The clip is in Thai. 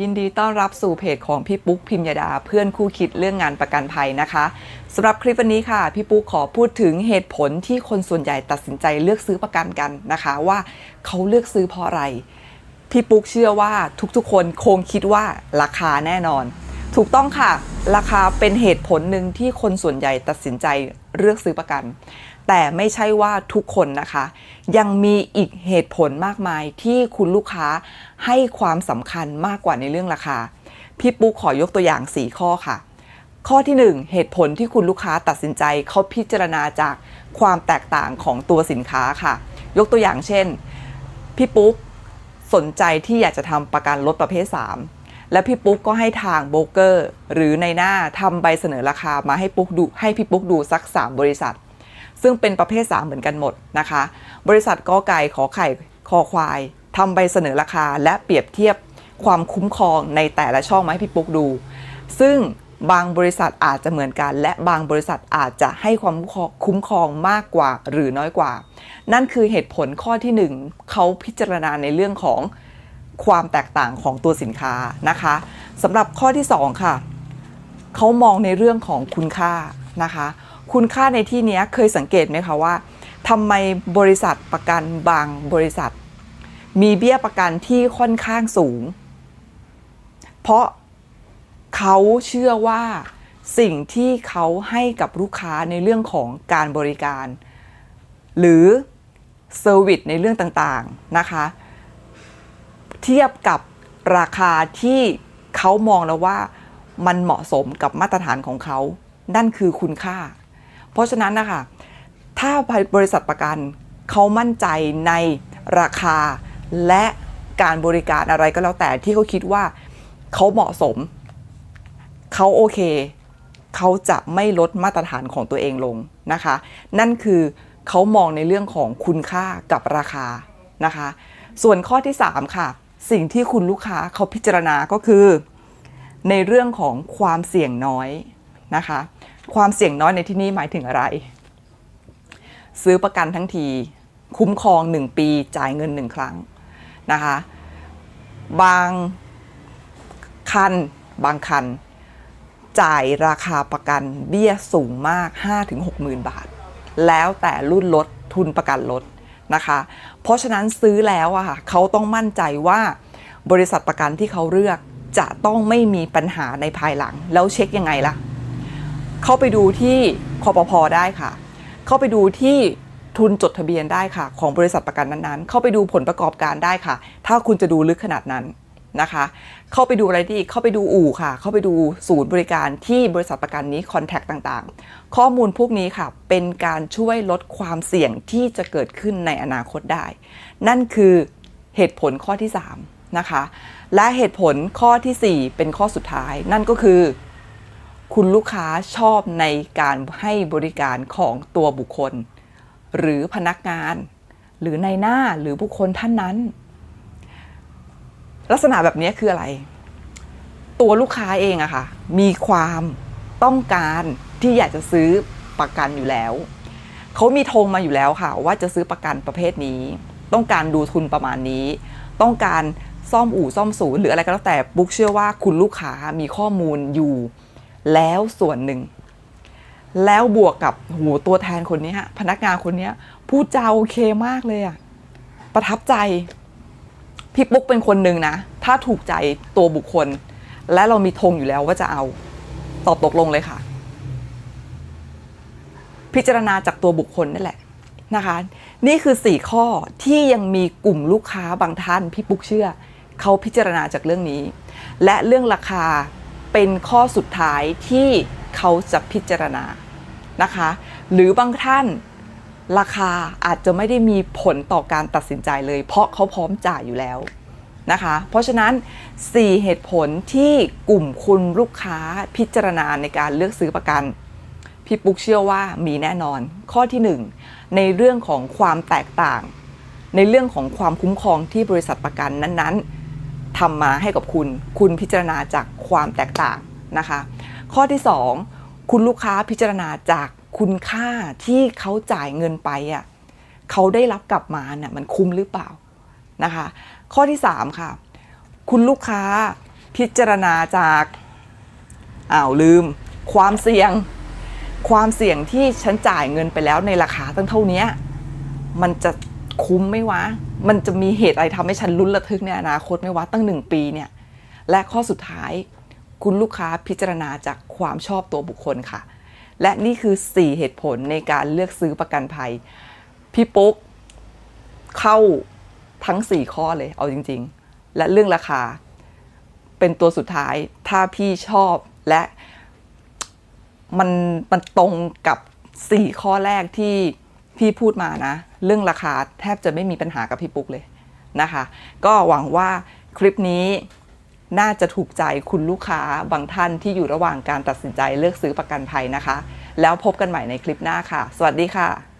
ยินดีต้อนรับสู่เพจของพี่ปุ๊กพิมยดาเพื่อนคู่คิดเรื่องงานประกันภัยนะคะสำหรับคลิปวันนี้ค่ะ พี่ปุ๊กขอพูดถึงเหตุผลที่คนส่วนใหญ่ตัดสินใจเลือกซื้อประกันกันนะคะ ว่าเขาเลือกซื้อเพราะอะไร พี่ปุ๊กเชื่อว่าทุกๆ คนคงคิดว่าราคาแน่นอน ถูกต้องค่ะ ราคาเป็นเหตุผลหนึ่งที่คนส่วนใหญ่ตัดสินใจ เลือกซื้อประกัน แต่ไม่ใช่ว่าทุกคนนะคะ ยังมีอีกเหตุผลมากมายที่คุณลูกค้าให้ความสำคัญมากกว่าในเรื่องราคา พี่ปุ๊กขอยกตัวอย่าง 4 ข้อค่ะ ข้อที่ 1 เหตุผลที่คุณลูกค้าตัดสินใจเขาพิจารณาจากความแตกต่างของตัวสินค้าค่ะ ยกตัวอย่างเช่น พี่ปุ๊กสนใจที่อยากจะทำประกันรถประเภท 3 และพี่ปุ๊กก็ให้ทางโบรกเกอร์ หรือในหน้าทำใบเสนอราคามาให้ปุ๊กดูให้พี่ปุ๊กดูสัก 3 บริษัท ซึ่งเป็นประเภท 3 เหมือนกันหมดนะคะ บริษัทกอไก่ขอไข่คอควายทำใบเสนอราคาและเปรียบเทียบความคุ้มครองในแต่ละช่องมาให้พี่ปุ๊กดู ซึ่งบางบริษัทอาจจะเหมือนกัน และบางบริษัทอาจจะให้ความคุ้มครองมากกว่าหรือน้อยกว่า นั่นคือเหตุผลข้อที่หนึ่งเขาพิจารณาในเรื่องของ ความแตกต่างของตัวสินค้านะคะสำหรับข้อที่สองค่ะเขามองในเรื่องของคุณค่านะคะ คุณค่าในที่นี้เคยสังเกตไหมคะว่าทำไมบริษัทประกันบางบริษัท มีเบี้ยประกันที่ค่อนข้างสูง เพราะเขาเชื่อว่าสิ่งที่เขาให้กับลูกค้าในเรื่องของการบริการ หรือเซอร์วิสในเรื่องต่างๆนะคะ เทียบกับราคาที่เขามองแล้วว่ามันเหมาะสมกับมาตรฐานของเขา นั่นคือคุณค่า เพราะฉะนั้นนะคะ ถ้าบริษัทประกันเขามั่นใจในราคาและการบริการอะไรก็แล้วแต่ที่เขาคิดว่าเขาเหมาะสม เขาโอเค เขาจะไม่ลดมาตรฐานของตัวเองลงนะคะ นั่นคือเขามองในเรื่องของคุณค่ากับราคานะคะ ส่วนข้อที่ 3 ค่ะ สิ่งที่คุณลูกค้าเขาพิจารณาก็คือ ในเรื่องของความเสี่ยงน้อยนะคะ ความเสี่ยงน้อยในที่นี้หมายถึงอะไร ซื้อประกันทั้งที คุ้มครอง 1 ปีจ่ายเงิน 1 ครั้งนะคะ บางคัน บางคัน จ่ายราคาประกันเบี้ยสูงมาก 5-6หมื่นบาท แล้วแต่รุ่นรถทุนประกันรถ นะคะ เพราะฉะนั้นซื้อแล้วอะค่ะเขาต้องมั่นใจว่าบริษัทประกันที่เขาเลือกจะต้องไม่มีปัญหาในภายหลัง แล้วเช็คยังไงล่ะ เข้าไปดูที่คอปพอได้ค่ะ เข้าไปดูที่ทุนจดทะเบียนได้ค่ะ ของบริษัทประกันนั้นๆ เข้าไปดูผลประกอบการได้ค่ะ ถ้าคุณจะดูลึกขนาดนั้น นะคะ เข้าไปดูอะไรที่เข้าไปดูอู่ค่ะ เข้าไปดูศูนย์บริการที่บริษัทประกันนี้คอนแทคต่างๆ ข้อมูลพวกนี้ค่ะ เป็นการช่วยลดความเสี่ยงที่จะเกิดขึ้นในอนาคตได้ นั่นคือเหตุผลข้อที่ 3 นะคะ และเหตุผลข้อทีสี่4 เป็นข้อสุดท้าย นั่นก็คือ คุณลูกค้าชอบในการให้บริการของตัวบุคคล หรือพนักงาน หรือในหน้าหรือบุคคลท่านนั้น ลักษณะแบบนี้คืออะไร ตัวลูกค้าเองอะค่ะ มีความต้องการที่อยากจะซื้อประกันอยู่แล้ว เขามีธงมาอยู่แล้วค่ะ ว่าจะซื้อประกันประเภทนี้ ต้องการดูทุนประมาณนี้ ต้องการซ่อมอู่ซ่อมศูนย์หรืออะไรก็แล้วแต่บุ๊กเชื่อว่าคุณลูกค้ามีข้อมูลอยู่ แล้วส่วนหนึ่ง แล้วบวกกับหูตัวแทนคนนี้พนักงานคนนี้พูดจาโอเคมากเลยอะประทับใจ พี่ปุ๊กเป็นคนหนึ่งนะ ถ้าถูกใจตัวบุคคล และเรามีธงอยู่แล้วว่าจะเอา ตอบตกลงเลยค่ะ พิจารณาจากตัวบุคคลนั่นแหละนะคะ นี่คือ 4 ข้อที่ยังมีกลุ่มลูกค้าบางท่านพี่ปุ๊กเชื่อ เขาพิจารณาจากเรื่องนี้ และเรื่องราคาเป็นข้อสุดท้ายที่เขาจะพิจารณานะคะ หรือบางท่าน ราคาอาจจะไม่ได้มีผลต่อการตัดสินใจเลย เพราะเขาพร้อมจ่ายอยู่แล้วนะคะ เพราะฉะนั้น 4 เหตุผลที่กลุ่มคุณลูกค้าพิจารณาในการเลือกซื้อประกัน พี่ปุ๊กเชื่อว่ามีแน่นอน ข้อที่ 1 ในเรื่องของความแตกต่าง ในเรื่องของความคุ้มครองที่บริษัทประกันนั้นๆทำมาให้กับคุณ คุณพิจารณาจากความแตกต่างนะคะ ข้อที่ 2 คุณลูกค้าพิจารณาจาก คุณค่าที่เขาจ่ายเงินไปอะเขาได้รับกลับมาเนี่ยมันคุ้มหรือเปล่านะคะ ข้อที่ 3 ค่ะ คุณลูกค้าพิจารณาจากอ้าวลืม ความเสี่ยง ความเสี่ยงที่ฉันจ่ายเงินไปแล้วในราคาตั้งเท่านี้มันจะคุ้มไหมวะ มันจะมีเหตุอะไรทำให้ฉันลุ้นระทึกในอนาคตไหมวะตั้งหนึ่งปีเนี่ย และข้อสุดท้าย คุณลูกค้าพิจารณาจากความชอบตัวบุคคลค่ะ และนี่คือ 4 เหตุผลในการเลือกซื้อประกันภัย พี่ปุ๊กเข้าทั้ง 4 ข้อเลย เอาจริง ๆ และเรื่องราคา เป็นตัวสุดท้าย ถ้าพี่ชอบและมันมันตรงกับ 4 ข้อแรกที่พี่พูดมานะ เรื่องราคาแทบจะไม่มีปัญหากับพี่ปุ๊กเลยนะคะ ก็หวังว่าคลิปนี้ น่าจะถูกใจคุณลูกค้าบางท่านที่อยู่ระหว่างการตัดสินใจเลือกซื้อประกันภัยนะคะ แล้วพบกันใหม่ในคลิปหน้าค่ะ สวัสดีค่ะ